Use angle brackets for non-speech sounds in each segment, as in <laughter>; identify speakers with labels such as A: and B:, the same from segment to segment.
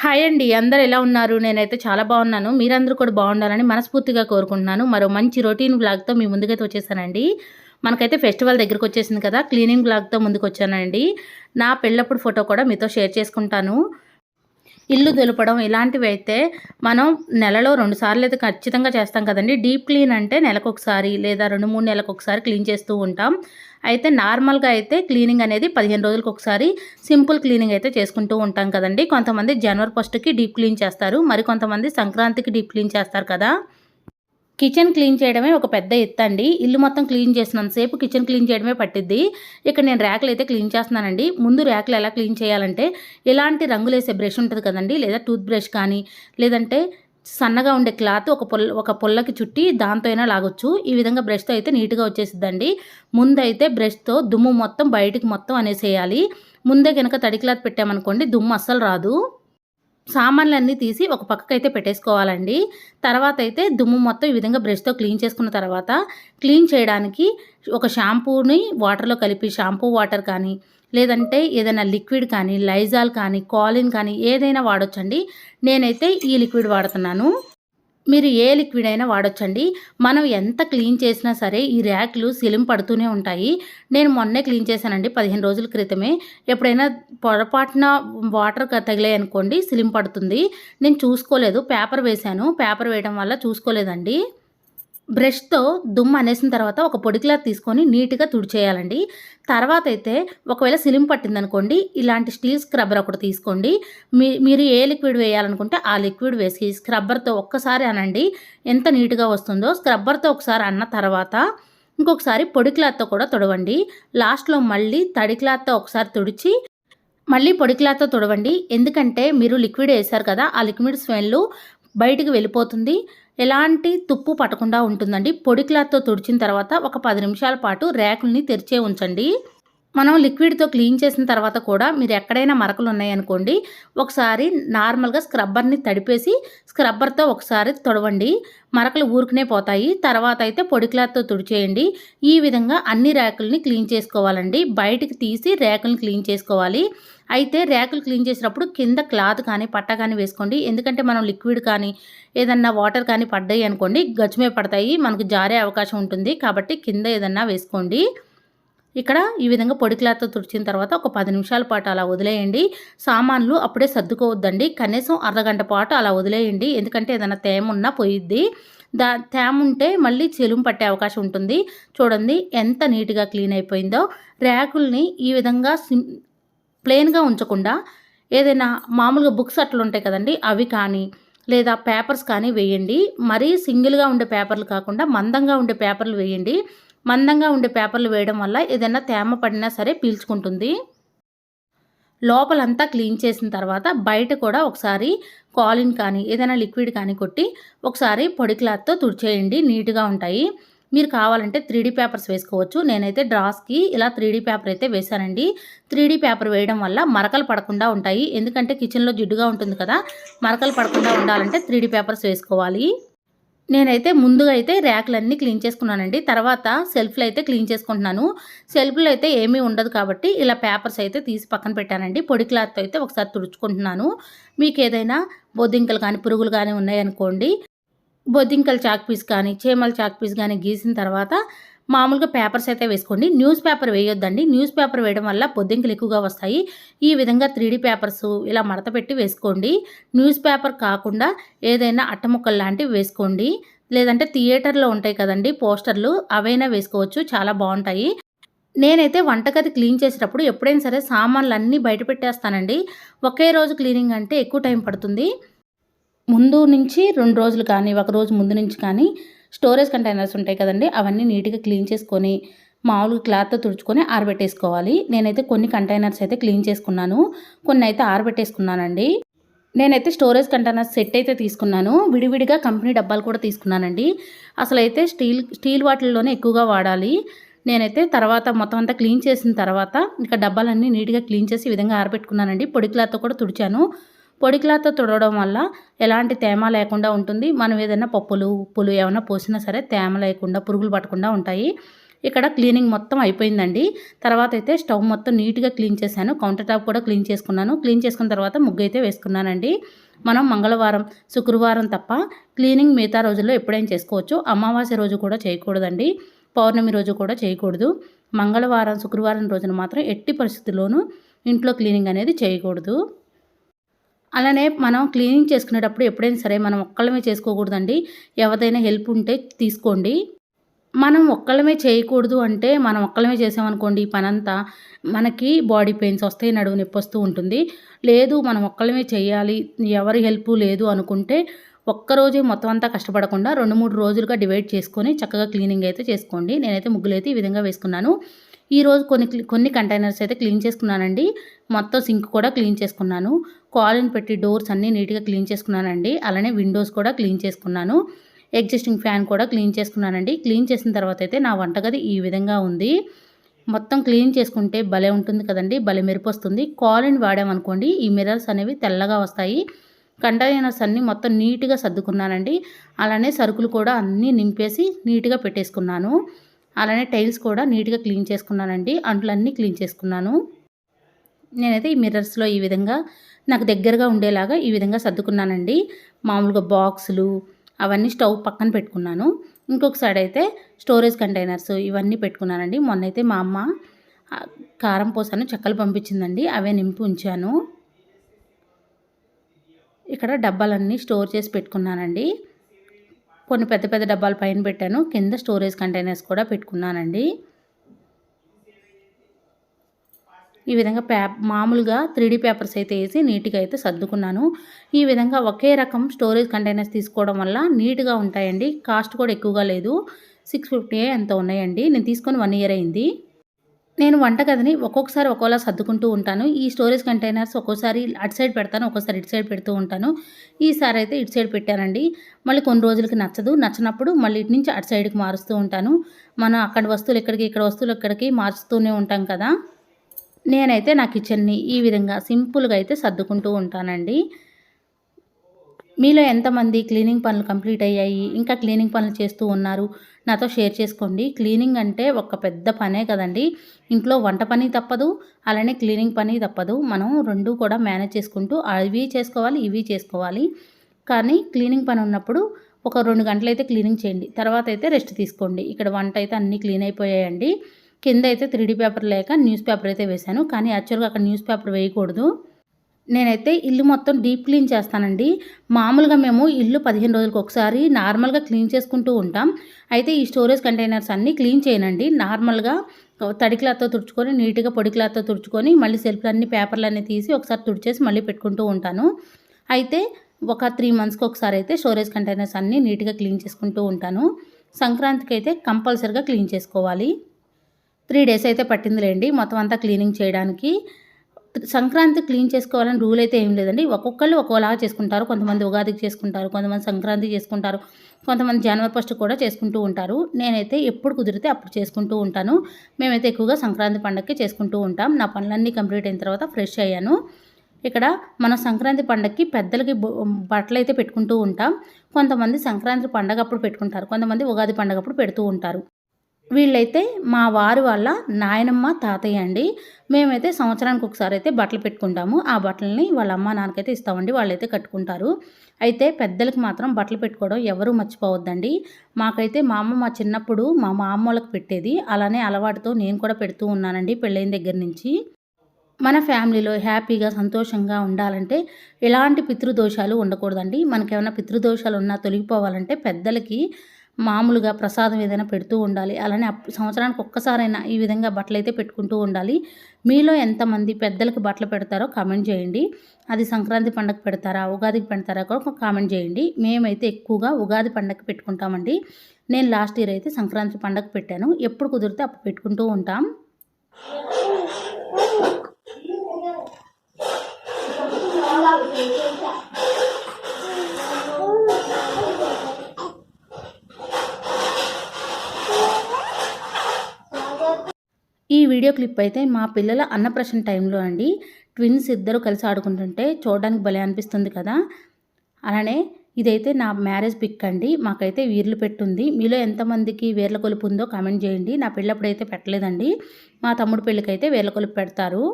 A: Hi అండి అందరు ఎలా ఉన్నారు? నేనైతే చాలా బాగున్నాను. మీరందరూ కూడా బాగుండాలని మనస్ఫూర్తిగా కోరుకుంటున్నాను. మరో మంచి రొటీన్ బ్లాగ్తో మీ ముందుకైతే వచ్చేసానండి. మనకైతే ఫెస్టివల్ దగ్గరకు వచ్చేసింది కదా క్లీనింగ్ బ్లాగ్తో ముందుకు వచ్చానండి నా పెళ్ళప్పుడు ఫోటో కూడా మీతో షేర్ చేసుకుంటాను. ఇల్లు దులపడం ఇలాంటివి అయితే మనం నెలలో రెండు సార్లు అయితే ఖచ్చితంగా చేస్తాం కదండి. డీప్ క్లీన్ అంటే నెలకు ఒకసారి లేదా రెండు మూడు నెలలకు ఒకసారి క్లీన్ చేస్తూ ఉంటాం. అయితే నార్మల్గా అయితే క్లీనింగ్ అనేది పదిహేను రోజులకు ఒకసారి సింపుల్ క్లీనింగ్ అయితే చేసుకుంటూ ఉంటాం కదండి. కొంతమంది జనవరి ఫస్ట్కి డీప్ క్లీన్ చేస్తారు. మరి కొంతమంది సంక్రాంతికి డీప్ క్లీన్ చేస్తారు కదా. కిచెన్ క్లీన్ చేయడమే ఒక పెద్ద ఎత్తు అండి ఇల్లు మొత్తం క్లీన్ చేసినంతసేపు కిచెన్ క్లీన్ చేయడమే పట్టిద్ది. ఇక్కడ నేను ర్యాకులు అయితే క్లీన్ చేస్తున్నానండి. ముందు ర్యాకులు ఎలా క్లీన్ చేయాలంటే ఎలాంటి రంగులు వేసే బ్రష్ ఉంటుంది కదండి. లేదా టూత్ బ్రష్ కానీ లేదంటే సన్నగా ఉండే క్లాత్ ఒక పొల్ల ఒక పొల్లకి చుట్టి దాంతో అయినా లాగొచ్చు. ఈ విధంగా బ్రష్తో అయితే నీట్గా వచ్చేసిద్దండి. ముందైతే బ్రష్తో దుమ్ము మొత్తం బయటికి మొత్తం అనేసేయాలి. ముందే కనుక తడి క్లాత్ పెట్టామనుకోండి దుమ్ము అస్సలు రాదు. సామాన్లన్నీ తీసి ఒక పక్కకైతే పెట్టేసుకోవాలండి. తర్వాత అయితే దుమ్ము మొత్తం ఈ విధంగా బ్రష్తో క్లీన్ చేసుకున్న తర్వాత క్లీన్ చేయడానికి ఒక షాంపూని వాటర్లో కలిపి షాంపూ వాటర్ కానీ లేదంటే ఏదైనా లిక్విడ్ కానీ లైజాల్ కానీ కాలిన్ కానీ ఏదైనా వాడొచ్చండి. నేనైతే ఈ లిక్విడ్ వాడుతున్నాను. మీరు ఏ లిక్విడ్ అయినా వాడొచ్చండి. మనం ఎంత క్లీన్ చేసినా సరే ఈ ర్యాక్లు సిలిం పడుతూనే ఉంటాయి. నేను మొన్నే క్లీన్ చేశానండి పదిహేను రోజుల క్రితమే. ఎప్పుడైనా పొరపాటున వాటర్ తగిలాయి అనుకోండి సిలిం పడుతుంది. నేను చూసుకోలేదు పేపర్ వేశాను. పేపర్ వేయడం వల్ల చూసుకోలేదండి. బ్రష్తో దుమ్ము అనేసిన తర్వాత ఒక పొడి క్లాత్ తీసుకొని నీట్గా తుడిచేయాలండి. తర్వాత అయితే ఒకవేళ సిలిం పట్టిందనుకోండి ఇలాంటి స్టీల్ స్క్రబ్బర్ ఒకటి తీసుకోండి. మీ మీరు ఏ లిక్విడ్ వేయాలనుకుంటే ఆ లిక్విడ్ వేసి స్క్రబ్బర్తో ఒక్కసారి అనండి ఎంత నీట్గా వస్తుందో. స్క్రబ్బర్తో ఒకసారి అన్న తర్వాత ఇంకొకసారి పొడి క్లాత్తో కూడా తుడవండి. లాస్ట్లో మళ్ళీ తడి క్లాత్తో ఒకసారి తుడిచి మళ్ళీ పొడి క్లాత్తో తుడవండి. ఎందుకంటే మీరు లిక్విడ్ వేశారు కదా ఆ లిక్విడ్ స్మెల్ బయటికి వెళ్ళిపోతుంది. ఎలాంటి తుప్పు పట్టకుండా ఉంటుందండి. పొడి క్లాత్తో తుడిచిన తర్వాత ఒక పది నిమిషాల పాటు ర్యాకుల్ని తెరిచే ఉంచండి. మనం లిక్విడ్తో క్లీన్ చేసిన తర్వాత కూడా మీరు ఎక్కడైనా మరకలు ఉన్నాయనుకోండి ఒకసారి నార్మల్గా స్క్రబ్బర్ని తడిపేసి స్క్రబ్బర్తో ఒకసారి తొడవండి. మరకలు ఊరుకునే పోతాయి. తర్వాత అయితే పొడి క్లాత్తో తుడిచేయండి. ఈ విధంగా అన్ని ర్యాకుల్ని క్లీన్ చేసుకోవాలండి. బయటికి తీసి ర్యాకుల్ని క్లీన్ చేసుకోవాలి. అయితే ర్యాకులు క్లీన్ చేసినప్పుడు కింద క్లాత్ కానీ పట్ట కానీ వేసుకోండి. ఎందుకంటే మనం లిక్విడ్ కానీ ఏదన్నా వాటర్ కానీ పడ్డాయి అనుకోండి గచ్చుమే పడతాయి. మనకు జారే అవకాశం ఉంటుంది. కాబట్టి కింద ఏదన్నా వేసుకోండి. ఇక్కడ ఈ విధంగా పొడి క్లాత్తో తుడిచిన తర్వాత ఒక పది నిమిషాల పాటు అలా వదిలేయండి. సామాన్లు అప్పుడే సర్దుకోవద్దండి. కనీసం అర్ధగంట పాటు అలా వదిలేయండి. ఎందుకంటే ఏదైనా తేమ ఉన్నా పోయిద్ది. దా తేమ ఉంటే మళ్ళీ చెలుము పట్టే అవకాశం ఉంటుంది. చూడండి ఎంత నీట్గా క్లీన్ అయిపోయిందో. ర్యాకుల్ని ఈ విధంగా సిం ప్లెయిన్గా ఉంచకుండా ఏదైనా మామూలుగా బుక్స్ అట్లా ఉంటాయి కదండి. అవి కానీ లేదా పేపర్స్ కానీ వేయండి. మరీ సింగిల్గా ఉండే పేపర్లు కాకుండా మందంగా ఉండే పేపర్లు వేయండి. మందంగా ఉండే పేపర్లు వేయడం వల్ల ఏదైనా తేమ పడినా సరే పీల్చుకుంటుంది. లోపలంతా క్లీన్ చేసిన తర్వాత బయట కూడా ఒకసారి కాలిన్ కానీ ఏదైనా లిక్విడ్ కానీ కొట్టి ఒకసారి పొడి క్లాత్తో తుడిచేయండి. నీట్గా ఉంటాయి. మీరు కావాలంటే త్రీ పేపర్స్ వేసుకోవచ్చు. నేనైతే డ్రాస్కి ఇలా త్రీ పేపర్ అయితే వేశానండి. త్రీ పేపర్ వేయడం వల్ల మరకలు పడకుండా ఉంటాయి. ఎందుకంటే కిచెన్లో జిడ్డుగా ఉంటుంది కదా మరకలు పడకుండా ఉండాలంటే త్రీ పేపర్స్ వేసుకోవాలి. నేనైతే ముందుగా అయితే ర్యాక్లన్నీ క్లీన్ చేసుకున్నానండి. తర్వాత సెల్ఫ్లు అయితే క్లీన్ చేసుకుంటున్నాను. సెల్ఫ్లో అయితే ఏమీ ఉండదు కాబట్టి ఇలా పేపర్స్ అయితే తీసి పక్కన పెట్టానండి. పొడి క్లాత్ అయితే ఒకసారి తుడుచుకుంటున్నాను. మీకు ఏదైనా బొద్దింకలు కానీ పురుగులు కానీ ఉన్నాయనుకోండి బొద్దింకల చాక్ పీస్ కానీ చేమల చాక్ పీస్ కానీ గీసిన తర్వాత మామూలుగా పేపర్స్ అయితే వేసుకోండి. న్యూస్ పేపర్ వేయొద్దండి. న్యూస్ పేపర్ వేయడం వల్ల బొద్దింకలు ఎక్కువగా వస్తాయి. ఈ విధంగా త్రీ పేపర్స్ ఇలా మడత పెట్టి వేసుకోండి. న్యూస్ పేపర్ కాకుండా ఏదైనా అట్టముక్కలు లాంటివి వేసుకోండి. లేదంటే థియేటర్లో ఉంటాయి కదండి పోస్టర్లు అవైనా వేసుకోవచ్చు. చాలా బాగుంటాయి. నేనైతే వంటగది క్లీన్ చేసేటప్పుడు ఎప్పుడైనా సరే సామాన్లు అన్నీ బయట పెట్టేస్తానండి. ఒకే రోజు క్లీనింగ్ అంటే ఎక్కువ టైం పడుతుంది. ముందు నుంచి రెండు రోజులు కానీ ఒక రోజు ముందు నుంచి కానీ స్టోరేజ్ కంటైనర్స్ ఉంటాయి కదండి అవన్నీ నీట్గా క్లీన్ చేసుకొని మామూలుగా క్లాత్తో తుడుచుకొని ఆరబెట్టేసుకోవాలి. నేనైతే కొన్ని కంటైనర్స్ అయితే క్లీన్ చేసుకున్నాను. కొన్ని అయితే ఆరబెట్టేసుకున్నానండి. నేనైతే స్టోరేజ్ కంటైనర్స్ సెట్ అయితే తీసుకున్నాను. విడివిడిగా కంపెనీ డబ్బాలు కూడా తీసుకున్నానండి. అసలు అయితే స్టీల్ స్టీల్ వాటిల్లోనే ఎక్కువగా వాడాలి. నేనైతే తర్వాత మొత్తం అంతా క్లీన్ చేసిన తర్వాత ఇంకా డబ్బాలన్నీ నీట్గా క్లీన్ చేసి ఈ విధంగా ఆరబెట్టుకున్నానండి. పొడి క్లాత్తో కూడా తుడిచాను. పొడి క్లాత్ తుడవడం వల్ల ఎలాంటి తేమ లేకుండా ఉంటుంది. మనం ఏదైనా పప్పులు ఉప్పులు ఏమైనా పోసినా సరే తేమ లేకుండా పురుగులు పట్టకుండా ఉంటాయి. ఇక్కడ క్లీనింగ్ మొత్తం అయిపోయిందండి. తర్వాత అయితే స్టవ్ మొత్తం నీట్గా క్లీన్ చేశాను. కౌంటర్ టాప్ కూడా క్లీన్ చేసుకున్నాను. క్లీన్ చేసుకున్న తర్వాత ముగ్గు అయితే వేసుకున్నానండి. మనం మంగళవారం శుక్రవారం తప్ప క్లీనింగ్ మిగతా రోజుల్లో ఎప్పుడైనా చేసుకోవచ్చు. అమావాస్య రోజు కూడా చేయకూడదండి. పౌర్ణమి రోజు కూడా చేయకూడదు. మంగళవారం శుక్రవారం రోజున మాత్రం ఎట్టి పరిస్థితుల్లోనూ ఇంట్లో క్లీనింగ్ అనేది చేయకూడదు. అలానే మనం క్లీనింగ్ చేసుకునేటప్పుడు ఎప్పుడైనా సరే మనం ఒక్కళ్ళమే చేసుకోకూడదండి. ఎవరిదైనా హెల్ప్ ఉంటే తీసుకోండి. మనం ఒక్కళ్ళమే చేయకూడదు అంటే మనం ఒక్కళ్ళమే చేసామనుకోండి ఈ పనంతా మనకి బాడీ పెయిన్స్ వస్తాయి నడువు నొప్పి వస్తూ ఉంటుంది. లేదు మనం ఒక్కళ్ళమే చేయాలి ఎవరి హెల్ప్ లేదు అనుకుంటే ఒక్కరోజే మొత్తం అంతా కష్టపడకుండా రెండు మూడు రోజులుగా డివైడ్ చేసుకొని చక్కగా క్లీనింగ్ అయితే చేసుకోండి. నేనైతే ముగ్గులైతే ఈ విధంగా వేసుకున్నాను. ఈరోజు కొన్ని కొన్ని కంటైనర్స్ అయితే క్లీన్ చేసుకున్నానండి. మొత్తం సింక్ కూడా క్లీన్ చేసుకున్నాను. కాలిన్ పెట్టి డోర్స్ అన్నీ నీట్గా క్లీన్ చేసుకున్నానండి. అలానే విండోస్ కూడా క్లీన్ చేసుకున్నాను. ఎగ్జిస్టింగ్ ఫ్యాన్ కూడా క్లీన్ చేసుకున్నానండి. క్లీన్ చేసిన తర్వాత అయితే నా వంటగది ఈ విధంగా ఉంది. మొత్తం క్లీన్ చేసుకుంటే భలే ఉంటుంది కదండి భలే మెరుపు వస్తుంది. కాలిన్ వాడామనుకోండి ఈ మిర్రర్స్ అనేవి తెల్లగా వస్తాయి. కంటైనర్స్ అన్నీ మొత్తం నీట్గా సర్దుకున్నానండి. అలానే సరుకులు కూడా అన్నీ నింపేసి నీట్గా పెట్టేసుకున్నాను. అలానే టైల్స్ కూడా నీట్గా క్లీన్ చేసుకున్నానండి. అంట్లన్నీ క్లీన్ చేసుకున్నాను. నేనైతే ఈ మిర్రర్స్లో ఈ విధంగా నాకు దగ్గరగా ఉండేలాగా ఈ విధంగా సర్దుకున్నానండి. మామూలుగా బాక్సులు అవన్నీ స్టవ్ పక్కన పెట్టుకున్నాను. ఇంకొక సైడ్ అయితే స్టోరేజ్ కంటైనర్స్ ఇవన్నీ పెట్టుకున్నానండి. మొన్నైతే మా అమ్మ కారం పోసాను చెక్కలు పంపించిందండి. అవే నింపి ఉంచాను. ఇక్కడ డబ్బాలన్నీ స్టోర్ చేసి పెట్టుకున్నానండి. కొన్ని పెద్ద పెద్ద డబ్బాలు పైన పెట్టాను. కింద స్టోరేజ్ కంటైనర్స్ కూడా పెట్టుకున్నానండి. ఈ విధంగా ప్యా మామూలుగా త్రీ పేపర్స్ అయితే వేసి నీట్గా అయితే సర్దుకున్నాను. ఈ విధంగా ఒకే రకం స్టోరేజ్ కంటైనర్స్ తీసుకోవడం వల్ల నీట్గా ఉంటాయండి. కాస్ట్ కూడా ఎక్కువగా లేదు. సిక్స్ ఫిఫ్టీ ఎంత ఉన్నాయండి. నేను తీసుకొని వన్ ఇయర్ అయింది. నేను వంటగదిని ఒక్కొక్కసారి ఒక్కోలా సర్దుకుంటూ ఉంటాను. ఈ స్టోరేజ్ కంటైనర్స్ ఒక్కోసారి అటు సైడ్ పెడతాను ఒక్కోసారి ఇటు సైడ్ పెడుతూ ఉంటాను. ఈసారి అయితే ఇటు సైడ్ పెట్టానండి. మళ్ళీ కొన్ని రోజులకి నచ్చదు. నచ్చినప్పుడు మళ్ళీ ఇటు నుంచి అటు సైడ్కి మారుస్తూ ఉంటాను. మనం అక్కడ వస్తువులు ఇక్కడికి ఇక్కడ వస్తువులు ఇక్కడికి మారుస్తూనే ఉంటాం కదా. నేనైతే నా కిచెన్ని ఈ విధంగా సింపుల్గా అయితే సర్దుకుంటూ ఉంటానండి. మీలో ఎంతమంది క్లీనింగ్ పనులు కంప్లీట్ అయ్యాయి? ఇంకా క్లీనింగ్ పనులు చేస్తూ ఉన్నారు. నాతో షేర్ చేసుకోండి. క్లీనింగ్ అంటే ఒక పెద్ద పనే కదండి. ఇంట్లో వంట పని తప్పదు. అలానే క్లీనింగ్ పని తప్పదు. మనం రెండు కూడా మేనేజ్ చేసుకుంటూ అవి చేసుకోవాలి ఇవి చేసుకోవాలి. కానీ క్లీనింగ్ పని ఉన్నప్పుడు ఒక రెండు గంటలు అయితే క్లీనింగ్ చేయండి. తర్వాత అయితే రెస్ట్ తీసుకోండి. ఇక్కడ వంట అయితే అన్నీ క్లీన్ అయిపోయాయండి. కింద అయితే త్రీ పేపర్ లేక న్యూస్ పేపర్ అయితే వేశాను. కానీ యాక్చువల్గా అక్కడ న్యూస్ పేపర్ వేయకూడదు. నేనైతే ఇల్లు మొత్తం డీప్ క్లీన్ చేస్తానండి. మామూలుగా మేము ఇల్లు పదిహేను రోజులకు ఒకసారి నార్మల్గా క్లీన్ చేసుకుంటూ ఉంటాం. అయితే ఈ స్టోరేజ్ కంటైనర్స్ అన్నీ క్లీన్ చేయనండి. నార్మల్గా తడి క్లాత్తో తుడుచుకొని నీట్గా పొడి క్లాత్తో తుడుచుకొని మళ్ళీ సెల్ఫ్లన్నీ పేపర్లన్నీ తీసి ఒకసారి తుడిచేసి మళ్ళీ పెట్టుకుంటూ ఉంటాను. అయితే ఒక త్రీ మంత్స్కి ఒకసారి అయితే స్టోరేజ్ కంటైనర్స్ అన్నీ నీట్గా క్లీన్ చేసుకుంటూ ఉంటాను. సంక్రాంతికి అయితే కంపల్సరిగా క్లీన్ చేసుకోవాలి. త్రీ డేస్ అయితే పట్టిందిలేండి. మొత్తం అంతా క్లీనింగ్ చేయడానికి సంక్రాంతి క్లీన్ చేసుకోవాలని రూల్ అయితే ఏం లేదండి. ఒక్కొక్కళ్ళు ఒక్కోలాగా చేసుకుంటారు. కొంతమంది ఉగాదికి చేసుకుంటారు. కొంతమంది సంక్రాంతి చేసుకుంటారు. కొంతమంది జనవరి ఫస్ట్ కూడా చేసుకుంటూ ఉంటారు. నేనైతే ఎప్పుడు కుదిరితే అప్పుడు చేసుకుంటూ ఉంటాను. మేమైతే ఎక్కువగా సంక్రాంతి పండగకి చేసుకుంటూ ఉంటాం. నా పనులన్నీ కంప్లీట్ అయిన తర్వాత ఫ్రెష్ అయ్యాను. ఇక్కడ మనం సంక్రాంతి పండగకి పెద్దలకి బట్టలు అయితే పెట్టుకుంటూ ఉంటాం. కొంతమంది సంక్రాంతి పండగ అప్పుడు పెట్టుకుంటారు. కొంతమంది ఉగాది పండగ అప్పుడు పెడుతూ ఉంటారు. వీళ్ళైతే మా వారి వాళ్ళ నాయనమ్మ తాతయ్య అండి. మేమైతే సంవత్సరానికి ఒకసారి అయితే బట్టలు పెట్టుకుంటాము. ఆ బట్టలని వాళ్ళ అమ్మ నాన్నకైతే ఇస్తామండి. వాళ్ళైతే కట్టుకుంటారు. అయితే పెద్దలకి మాత్రం బట్టలు పెట్టుకోవడం ఎవరూ మర్చిపోవద్దండి. మాకైతే మా అమ్మ మా చిన్నప్పుడు మా మామూలకు పెట్టేది. అలానే అలవాటుతో నేను కూడా పెడుతూ ఉన్నానండి పెళ్ళైన దగ్గర నుంచి. మన ఫ్యామిలీలో హ్యాపీగా సంతోషంగా ఉండాలంటే ఎలాంటి పితృదోషాలు ఉండకూడదండి. మనకేమైనా పితృదోషాలు ఉన్నా తొలగిపోవాలంటే పెద్దలకి మామూలుగా ప్రసాదం ఏదైనా పెడుతూ ఉండాలి. అలానే సంవత్సరానికి ఒక్కసారైనా ఈ విధంగా బట్టలు అయితే పెట్టుకుంటూ ఉండాలి. మీలో ఎంతమంది పెద్దలకు బట్టలు పెడతారో కామెంట్ చేయండి. అది సంక్రాంతి పండగ పెడతారా ఉగాదికి పెడతారా కూడా కామెంట్ చేయండి. మేమైతే ఎక్కువగా ఉగాది పండగ పెట్టుకుంటామండి. నేను లాస్ట్ ఇయర్ అయితే సంక్రాంతి పండగ పెట్టాను. ఎప్పుడు కుదిరితే అప్పుడు పెట్టుకుంటూ ఉంటాం. <laughs> ఈ వీడియో క్లిప్ అయితే మా పిల్లల అన్నప్రశ్న టైంలో అండి. ట్విన్స్ ఇద్దరు కలిసి ఆడుకుంటుంటే చూడడానికి భలే అనిపిస్తుంది కదా. అలానే ఇదైతే నా మ్యారేజ్ పిక్ అండి. మాకైతే వీర్లు పెట్టుంది. మీలో ఎంతమందికి వేర్ల కొలుపు ఉందో కామెంట్ చేయండి. నా పెళ్ళప్పుడైతే పెట్టలేదండి. మా తమ్ముడు పెళ్ళికైతే వేర్ల కొలుపు పెడతారు.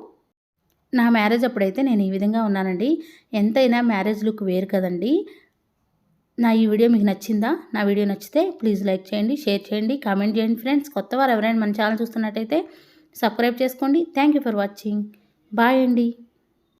A: నా మ్యారేజ్ అప్పుడైతే నేను ఈ విధంగా ఉన్నానండి. ఎంతైనా మ్యారేజ్ లుక్ వేరు కదండి. నా ఈ వీడియో మీకు నచ్చిందా? నా వీడియో నచ్చితే ప్లీజ్ లైక్ చేయండి షేర్ చేయండి కామెంట్ చేయండి ఫ్రెండ్స్. కొత్త వారు ఎవరైనా మన ఛానల్ చూస్తున్నట్టయితే సబ్స్క్రైబ్ చేసుకోండి. Thank you for watching. Bye అండి.